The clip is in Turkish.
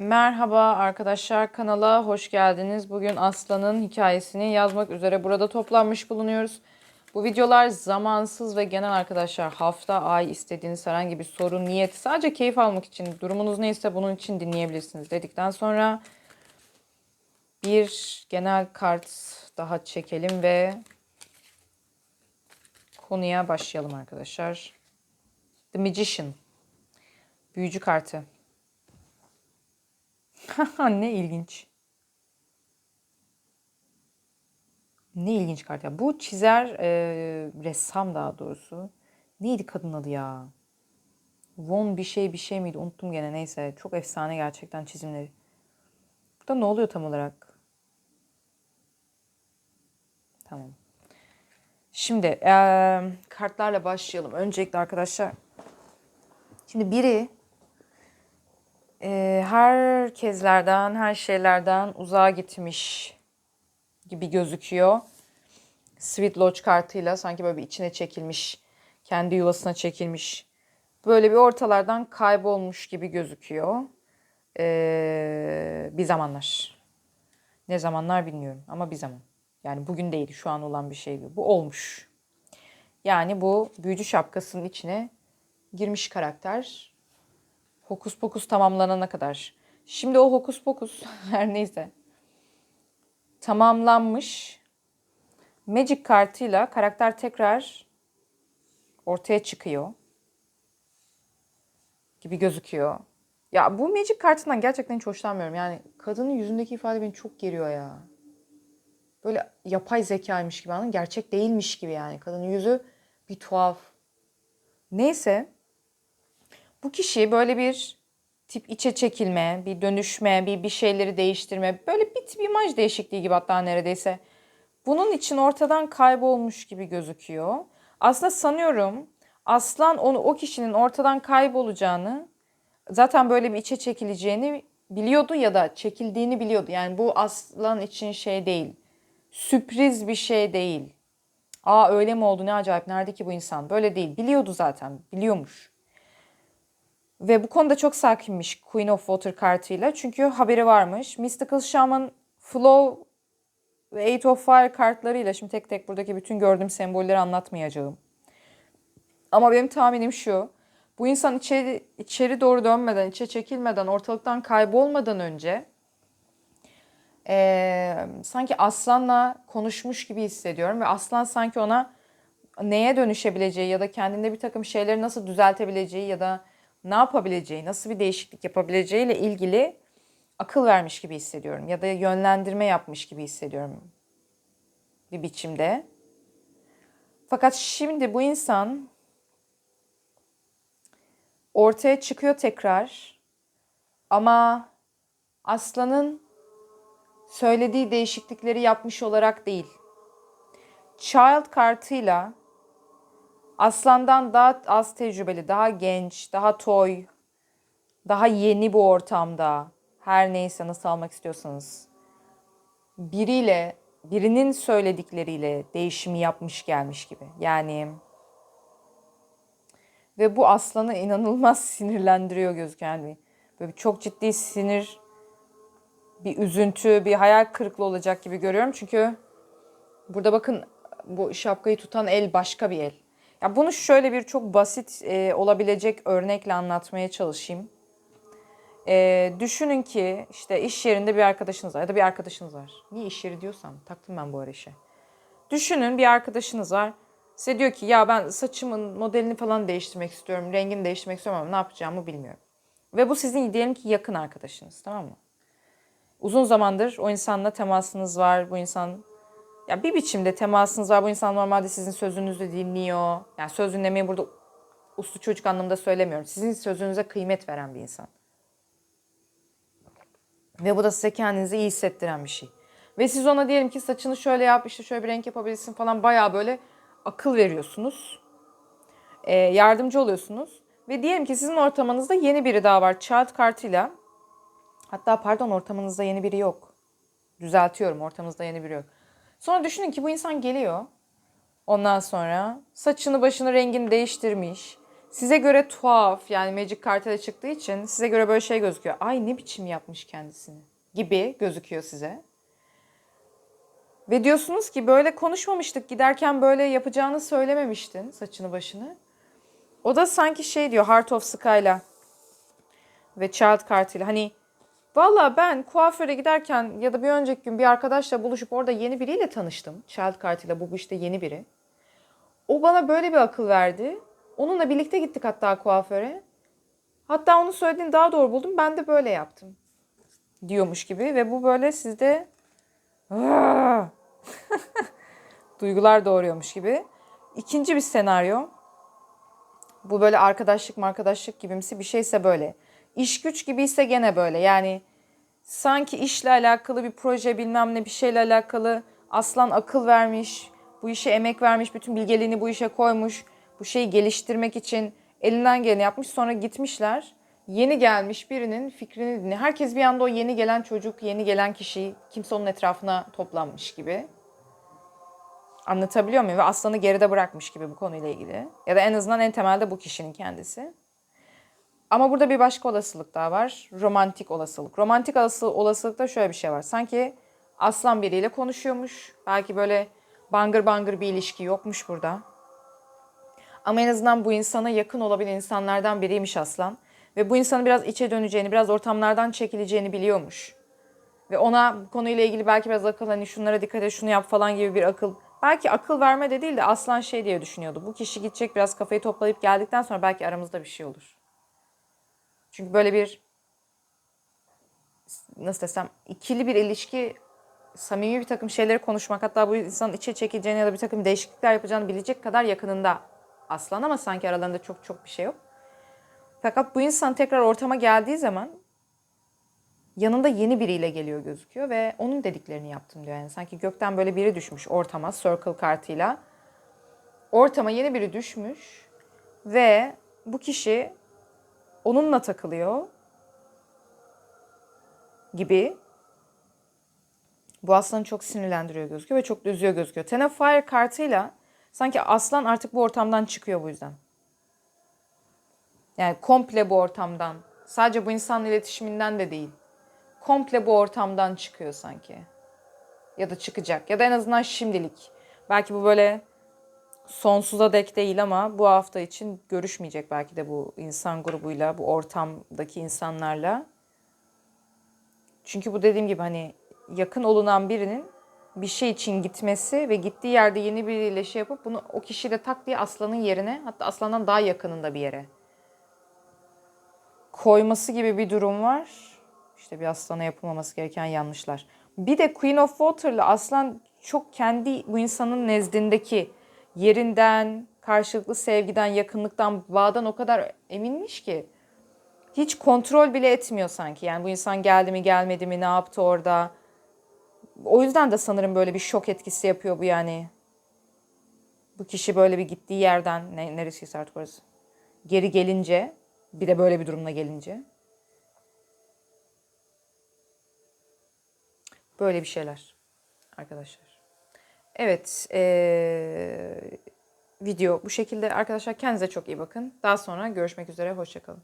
Merhaba arkadaşlar kanala hoş geldiniz. Bugün Aslan'ın hikayesini yazmak üzere burada toplanmış bulunuyoruz. Bu videolar zamansız ve genel arkadaşlar hafta, ay istediğiniz herhangi bir sorun, niyet sadece keyif almak için durumunuz neyse bunun için dinleyebilirsiniz dedikten sonra bir genel kart daha çekelim ve konuya başlayalım arkadaşlar. The Magician. Büyücü kartı. Ne ilginç. Ne ilginç kart ya. Bu çizer e, ressam daha doğrusu. Neydi kadın adı ya? Von bir şey bir şey miydi? Unuttum gene neyse. Çok efsane gerçekten çizimleri. Burada ne oluyor tam olarak? Tamam. Şimdi e, kartlarla başlayalım. Öncelikle arkadaşlar. Şimdi biri e, herkeslerden, her şeylerden uzağa gitmiş gibi gözüküyor. Sweet Lodge kartıyla sanki böyle bir içine çekilmiş, kendi yuvasına çekilmiş. Böyle bir ortalardan kaybolmuş gibi gözüküyor. Ee, bir zamanlar. Ne zamanlar bilmiyorum ama bir zaman. Yani bugün değil, şu an olan bir şey bu. Bu olmuş. Yani bu büyücü şapkasının içine girmiş karakter Hokus pokus tamamlanana kadar. Şimdi o hokus pokus her neyse tamamlanmış. Magic kartıyla karakter tekrar ortaya çıkıyor gibi gözüküyor. Ya bu Magic kartından gerçekten hiç hoşlanmıyorum. Yani kadının yüzündeki ifade beni çok geriyor ya. Böyle yapay zekaymış gibi anladın Gerçek değilmiş gibi yani. Kadının yüzü bir tuhaf. Neyse. Bu kişi böyle bir tip içe çekilme, bir dönüşme, bir bir şeyleri değiştirme, böyle bir tip imaj değişikliği gibi hatta neredeyse. Bunun için ortadan kaybolmuş gibi gözüküyor. Aslında sanıyorum aslan onu o kişinin ortadan kaybolacağını, zaten böyle bir içe çekileceğini biliyordu ya da çekildiğini biliyordu. Yani bu aslan için şey değil. Sürpriz bir şey değil. Aa öyle mi oldu ne acayip nerede ki bu insan? Böyle değil. Biliyordu zaten. Biliyormuş. Ve bu konuda çok sakinmiş Queen of Water kartıyla. Çünkü haberi varmış. Mystical Shaman, Flow ve Eight of Fire kartlarıyla şimdi tek tek buradaki bütün gördüğüm sembolleri anlatmayacağım. Ama benim tahminim şu. Bu insan içeri, içeri doğru dönmeden, içe çekilmeden, ortalıktan kaybolmadan önce e, sanki aslanla konuşmuş gibi hissediyorum. Ve aslan sanki ona neye dönüşebileceği ya da kendinde bir takım şeyleri nasıl düzeltebileceği ya da ne yapabileceği, nasıl bir değişiklik yapabileceği ile ilgili akıl vermiş gibi hissediyorum ya da yönlendirme yapmış gibi hissediyorum bir biçimde. Fakat şimdi bu insan ortaya çıkıyor tekrar ama aslanın söylediği değişiklikleri yapmış olarak değil. Child kartıyla Aslandan daha az tecrübeli, daha genç, daha toy, daha yeni bu ortamda. Her neyse nasıl almak istiyorsanız. Biriyle, birinin söyledikleriyle değişimi yapmış gelmiş gibi. Yani ve bu aslanı inanılmaz sinirlendiriyor gözüken bir. Böyle çok ciddi sinir, bir üzüntü, bir hayal kırıklığı olacak gibi görüyorum. Çünkü burada bakın bu şapkayı tutan el başka bir el. Ya bunu şöyle bir çok basit e, olabilecek örnekle anlatmaya çalışayım. E, düşünün ki işte iş yerinde bir arkadaşınız var ya da bir arkadaşınız var. Niye iş yeri diyorsam taktım ben bu ara işe. Düşünün bir arkadaşınız var. Size diyor ki ya ben saçımın modelini falan değiştirmek istiyorum. Rengini değiştirmek istiyorum ama ne yapacağımı bilmiyorum. Ve bu sizin diyelim ki yakın arkadaşınız tamam mı? Uzun zamandır o insanla temasınız var. Bu insan ya bir biçimde temasınız var. Bu insan normalde sizin sözünüzü dinliyor. Yani söz dinlemeyi burada uslu çocuk anlamında söylemiyorum. Sizin sözünüze kıymet veren bir insan. Ve bu da size kendinizi iyi hissettiren bir şey. Ve siz ona diyelim ki saçını şöyle yap, işte şöyle bir renk yapabilirsin falan bayağı böyle akıl veriyorsunuz. E, yardımcı oluyorsunuz. Ve diyelim ki sizin ortamınızda yeni biri daha var. Child kartıyla. Hatta pardon ortamınızda yeni biri yok. Düzeltiyorum ortamınızda yeni biri yok. Sonra düşünün ki bu insan geliyor. Ondan sonra saçını başını rengini değiştirmiş. size göre tuhaf yani Magic kartıyla çıktığı için size göre böyle şey gözüküyor. Ay ne biçim yapmış kendisini gibi gözüküyor size. Ve diyorsunuz ki böyle konuşmamıştık giderken böyle yapacağını söylememiştin saçını başını. O da sanki şey diyor Heart of Sky'la ve Child kartıyla hani valla ben kuaföre giderken ya da bir önceki gün bir arkadaşla buluşup orada yeni biriyle tanıştım. Child kartıyla bu işte yeni biri. O bana böyle bir akıl verdi. Onunla birlikte gittik hatta kuaföre. Hatta onun söylediğini daha doğru buldum. Ben de böyle yaptım. Diyormuş gibi ve bu böyle sizde duygular doğuruyormuş gibi. İkinci bir senaryo. Bu böyle arkadaşlık arkadaşlık gibimsi bir şeyse böyle. İş güç gibiyse gene böyle. Yani sanki işle alakalı bir proje bilmem ne bir şeyle alakalı aslan akıl vermiş. Bu işe emek vermiş. Bütün bilgeliğini bu işe koymuş. Bu şeyi geliştirmek için elinden geleni yapmış. Sonra gitmişler. Yeni gelmiş birinin fikrini dinle. Herkes bir anda o yeni gelen çocuk, yeni gelen kişi kimse onun etrafına toplanmış gibi. Anlatabiliyor muyum? Ve aslanı geride bırakmış gibi bu konuyla ilgili. Ya da en azından en temelde bu kişinin kendisi. Ama burada bir başka olasılık daha var. Romantik olasılık. Romantik olası- olasılıkta şöyle bir şey var. Sanki aslan biriyle konuşuyormuş. Belki böyle bangır bangır bir ilişki yokmuş burada. Ama en azından bu insana yakın olabilen insanlardan biriymiş aslan. Ve bu insanın biraz içe döneceğini, biraz ortamlardan çekileceğini biliyormuş. Ve ona bu konuyla ilgili belki biraz akıl hani şunlara dikkat et, şunu yap falan gibi bir akıl. Belki akıl verme de değil de aslan şey diye düşünüyordu. Bu kişi gidecek biraz kafayı toplayıp geldikten sonra belki aramızda bir şey olur. Çünkü böyle bir nasıl desem ikili bir ilişki samimi bir takım şeyleri konuşmak hatta bu insanın içe çekileceğini ya da bir takım değişiklikler yapacağını bilecek kadar yakınında aslan ama sanki aralarında çok çok bir şey yok. Fakat bu insan tekrar ortama geldiği zaman yanında yeni biriyle geliyor gözüküyor ve onun dediklerini yaptım diyor. Yani sanki gökten böyle biri düşmüş ortama circle kartıyla. Ortama yeni biri düşmüş ve bu kişi onunla takılıyor gibi. Bu aslanı çok sinirlendiriyor gözüküyor ve çok da üzüyor gözüküyor. Ten of Fire kartıyla sanki aslan artık bu ortamdan çıkıyor bu yüzden. Yani komple bu ortamdan. Sadece bu insanla iletişiminden de değil. Komple bu ortamdan çıkıyor sanki. Ya da çıkacak. Ya da en azından şimdilik. Belki bu böyle sonsuza dek değil ama bu hafta için görüşmeyecek belki de bu insan grubuyla, bu ortamdaki insanlarla. Çünkü bu dediğim gibi hani yakın olunan birinin bir şey için gitmesi ve gittiği yerde yeni biriyle şey yapıp bunu o kişiyle tak diye aslanın yerine hatta aslandan daha yakınında bir yere koyması gibi bir durum var. İşte bir aslana yapılmaması gereken yanlışlar. Bir de Queen of Water'la aslan çok kendi bu insanın nezdindeki yerinden, karşılıklı sevgiden, yakınlıktan, bağdan o kadar eminmiş ki hiç kontrol bile etmiyor sanki. Yani bu insan geldi mi gelmedi mi ne yaptı orada. O yüzden de sanırım böyle bir şok etkisi yapıyor bu yani. Bu kişi böyle bir gittiği yerden ne, neresiyse artık orası. Geri gelince bir de böyle bir durumla gelince. Böyle bir şeyler arkadaşlar. Evet, eee, video bu şekilde arkadaşlar kendinize çok iyi bakın. Daha sonra görüşmek üzere, hoşçakalın.